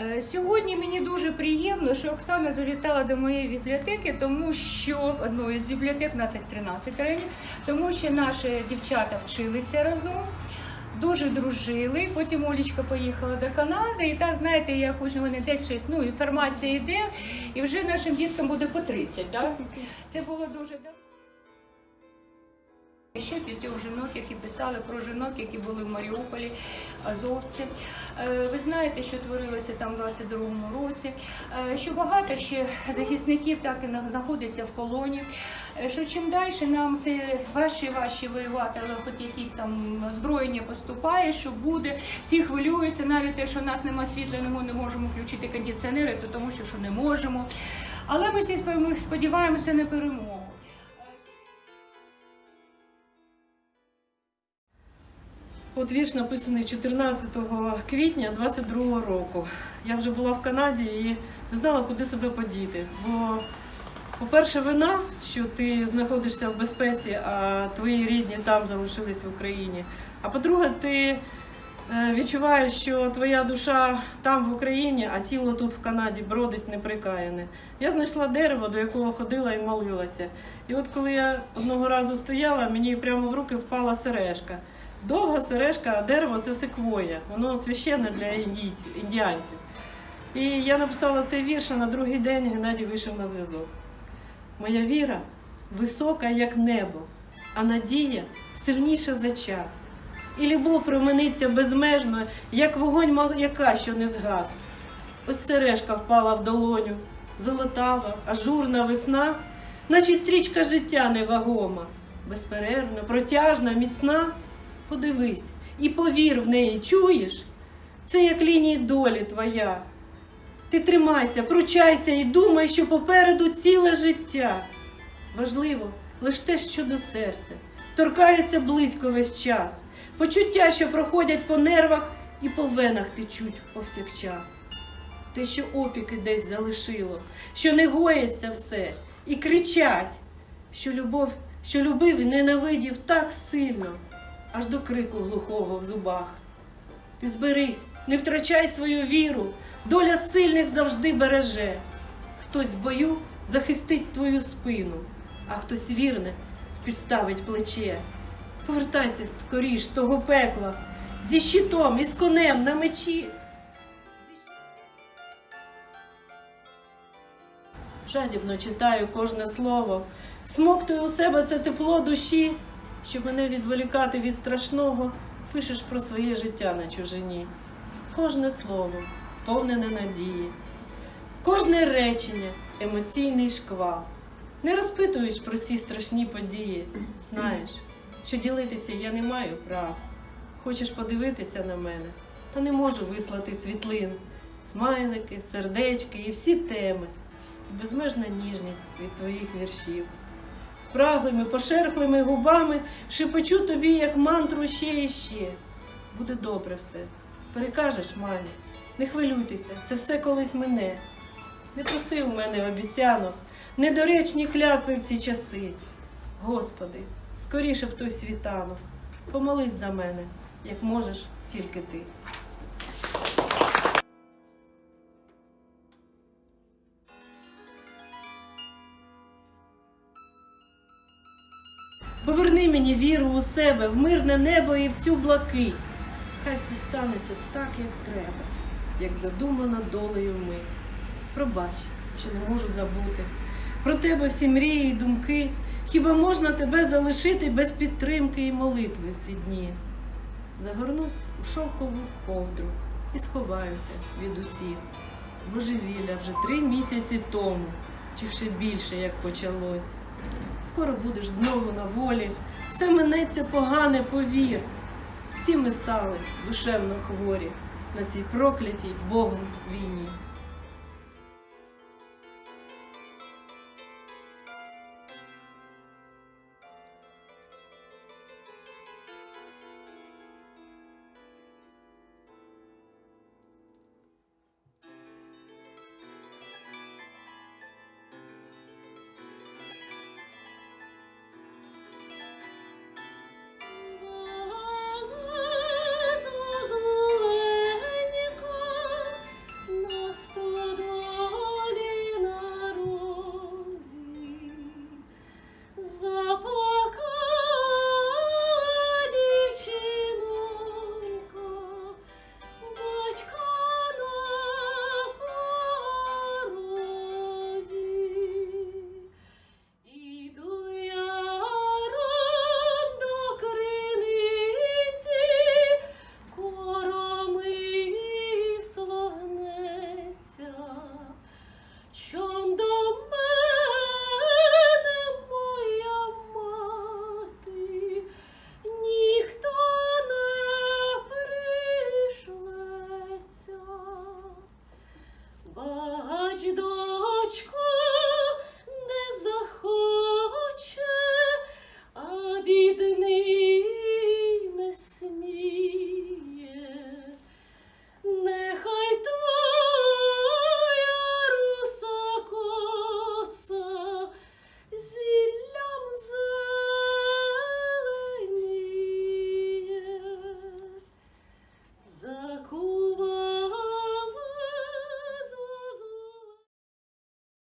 Е, Сьогодні мені дуже приємно, що Оксана завітала до моєї бібліотеки, тому що одної з бібліотек, нас їх 13 районів, тому що наші дівчата вчилися разом. Дуже дружили. Потім Олічка поїхала до Канади, і так знаєте, як у вони десь щось, ну інформація йде, і вже нашим діткам буде по 30, так? Це було дуже давно. Ще п'ятьох жінок, які писали про жінок, які були в Маріуполі, азовці. Е, Ви знаєте, що творилося там в 22-му році, е, що багато ще захисників так і на- знаходиться в полоні. Е, Що чим далі нам це важче і важче воювати, але хоч якісь там озброєння поступає, що буде, всі хвилюються, навіть те, що у нас нема світла, ми не можемо включити кондиціонери, то тому що, що не можемо. Але ми всі сподіваємося на перемогу. От вірш написаний 14 квітня 22 року. Я вже була в Канаді і не знала, куди себе подіти. Бо, по-перше, вина, що ти знаходишся в безпеці, а твої рідні там залишились в Україні. А по-друге, ти е, відчуваєш, що твоя душа там в Україні, а тіло тут в Канаді бродить неприкаяне. Я знайшла дерево, до якого ходила і молилася. І от коли я одного разу стояла, мені прямо в руки впала сережка. Довга сережка, дерево це секвоя. Воно священне для індіанців. І я написала цей вірш, а на другий день Геннадій вийшов на зв'язок. Моя віра висока, як небо, а надія сильніша за час. І любов промениться безмежно, як вогонь маяка, що не згас. Ось сережка впала в долоню, золотава, ажурна весна, наче стрічка життя невагома, безперервна, протяжна, міцна. Подивись і повір в неї, чуєш? Це як лінії долі твоя. Ти тримайся, кручайся і думай, що попереду ціле життя. Важливо лише те, що до серця, торкається близько весь час. Почуття, що проходять по нервах і по венах течуть повсякчас. Те, що опіки десь залишило, що не гоїться все, і кричать, що любов, що любив і ненавидів так сильно, аж до крику глухого в зубах. Ти зберись, не втрачай свою віру, доля сильних завжди береже. Хтось в бою захистить твою спину, а хтось вірне підставить плече. Повертайся скоріш з того пекла, зі щитом і з конем на мечі. Жадібно читаю кожне слово, смоктую у себе це тепло душі, щоб мене відволікати від страшного, пишеш про своє життя на чужині. Кожне слово сповнене надії, кожне речення емоційний шквал. Не розпитуєш про ці страшні події. Знаєш, що ділитися я не маю прав. Хочеш подивитися на мене, та не можу вислати світлин, смайлики, сердечки і всі теми, безмежна ніжність від твоїх віршів. Спраглими, пошерхлими губами шепочу тобі, як мантру ще і ще. Буде добре все. Перекажеш мамі, не хвилюйтеся, це все колись мене. Не проси у мене обіцянок, недоречні клятви в ці часи. Господи, скоріше б той світанок, помолись за мене, як можеш тільки ти. Мені віру у себе, в мирне небо і в цю блакить. Хай все станеться так, як треба, як задумана долею мить. Пробач, що не можу забути. Про тебе всі мрії й думки. Хіба можна тебе залишити без підтримки і молитви всі дні? Загорнусь у шовкову ковдру і сховаюся від усіх. Божевілля вже три місяці тому, чи ще більше, як почалось. Скоро будеш знову на волі, все минеться погане, повір. Всі ми стали душевно хворі на цій проклятій Богом війні.